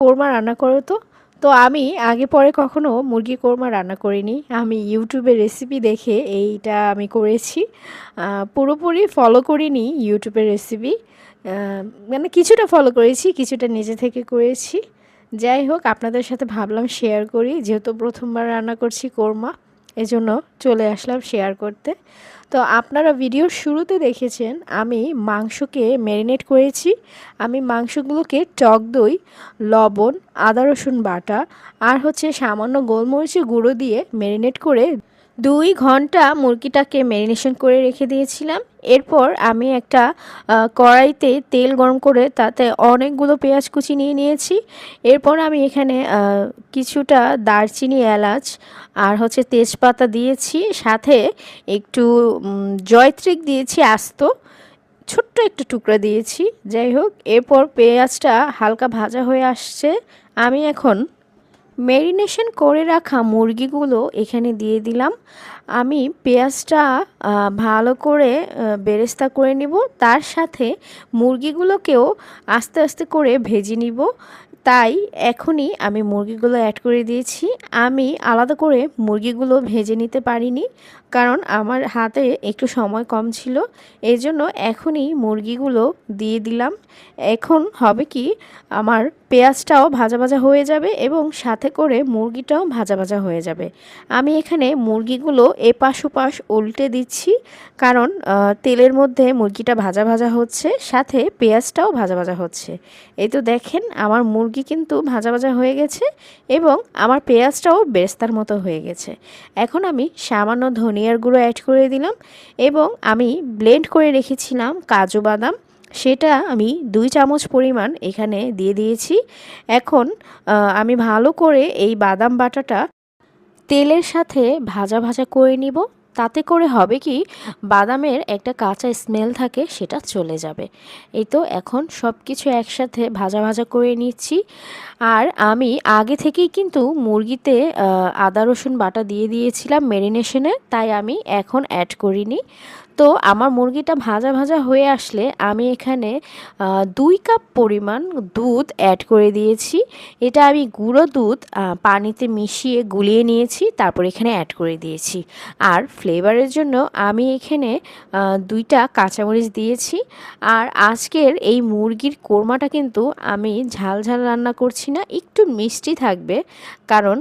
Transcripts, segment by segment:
কোরমা রান্না করো তো। তো আমি আগে পরে কখনো মুরগি কোরমা রান্না করিনি। আমি ইউটিউবে রেসিপি দেখে এইটা আমি করেছি। পুরোপুরি ফলো করিনি ইউটিউবের রেসিপি মানে কিছুটা ফলো করেছি, কিছুটা নিজে থেকে করেছি। যাই হোক, আপনাদের সাথে ভাবলাম শেয়ার করি। যেহেতু প্রথমবার রান্না করছি কোরমা। এজন্য চলে আসলাম শেয়ার করতে। তো আপনারা ভিডিওর শুরুতে দেখেছেন, আমি মাংসকে ম্যারিনেট করেছি। আমি মাংসগুলোকে টক দই, লবণ, আদা রসুন বাটা, আর হচ্ছে সামান্য গোলমরিচের গুঁড়ো দিয়ে ম্যারিনেট করে দুই ঘণ্টা মুরগিটাকে ম্যারিনেশন করে রেখে দিয়েছিলাম। এরপর আমি একটা কড়াইতে তেল গরম করে তাতে অনেকগুলো পেঁয়াজ কুচি নিয়ে নিয়েছি। এরপর আমি এখানে কিছুটা দারচিনি, এলাচ আর হচ্ছে তেজপাতা দিয়েছি। সাথে একটু জয়ত্রিক দিয়েছি আস্ত, ছোট্ট একটু টুকরা দিয়েছি। যাই হোক, এরপর পেঁয়াজটা হালকা ভাজা হয়ে আসছে। আমি এখন ম্যারিনেশন করে রাখা মুরগিগুলো এখানে দিয়ে দিলাম। আমি পেঁয়াজটা ভালো করে বেরেস্তা করে নিব। তার সাথে মুরগিগুলোকেও আস্তে আস্তে করে ভেজে নিব। তাই এখনই আমি মুরগিগুলো অ্যাড করে দিয়েছি। আমি আলাদা করে মুরগিগুলো ভেজে নিতে পারিনি, কারণ আমার হাতে একটু সময় কম ছিল। এই জন্য এখনই মুরগিগুলো দিয়ে দিলাম। এখন হবে কি, আমার পেঁয়াজটাও ভাজা ভাজা হয়ে যাবে এবং সাথে করে মুরগিটাও ভাজা ভাজা হয়ে যাবে। আমি এখানে মুরগিগুলো এপাশ ওপাশ উল্টে দিচ্ছি, কারণ তেলের মধ্যে মুরগিটা ভাজা ভাজা হচ্ছে, সাথে পেঁয়াজটাও ভাজা ভাজা হচ্ছে। এই তো দেখেন, আমার মুরগি কিন্তু ভাজা ভাজা হয়ে গেছে এবং আমার পেঁয়াজটাও বেস্তার মতো হয়ে গেছে। এখন আমি সামান্য ধনিয়ার গুঁড়ো অ্যাড করে দিলাম এবং আমি ব্লেন্ড করে রেখেছিলাম কাজু বাদাম। সেটা আমি দুই চামচ পরিমাণ এখানে দিয়ে দিয়েছি। এখন আমি ভালো করে এই বাদাম বাটাটা তেলের সাথে ভাজা ভাজা করে নিব। তাতে করে হবে কি, বাদামের একটা কাঁচা স্মেল থাকে, সেটা চলে যাবে। এই তো এখন সব কিছু একসাথে ভাজা ভাজা করে নিচ্ছি। আর আমি আগে থেকেই কিন্তু মুরগিতে আদা, রসুন বাটা দিয়ে দিয়েছিলাম মেরিনেশনে তাই আমি এখন অ্যাড করিনি। তো আমার মুরগিটা ভাজা ভাজা হয়ে আসলে আমি এখানে দুই কাপ পরিমাণ দুধ অ্যাড করে দিয়েছি। এটা আমি গুঁড়ো দুধ পানিতে মিশিয়ে গুলিয়ে নিয়েছি, তারপর এখানে অ্যাড করে দিয়েছি। আর ফ্লেভারের জন্য আমি এখানে দুইটা কাঁচামরিচ দিয়েছি। আর আজকের এই মুরগির কোরমাটা কিন্তু আমি ঝাল ঝাল রান্না করছি না, একটু মিষ্টি থাকবে। কারণ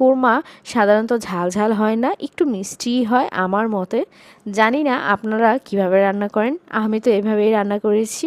কোরমা সাধারণত ঝাল ঝাল হয় না, একটু মিষ্টি হয় আমার মতে। জানি না আপনারা কীভাবে রান্না করেন, আমি তো এভাবেই রান্না করেছি।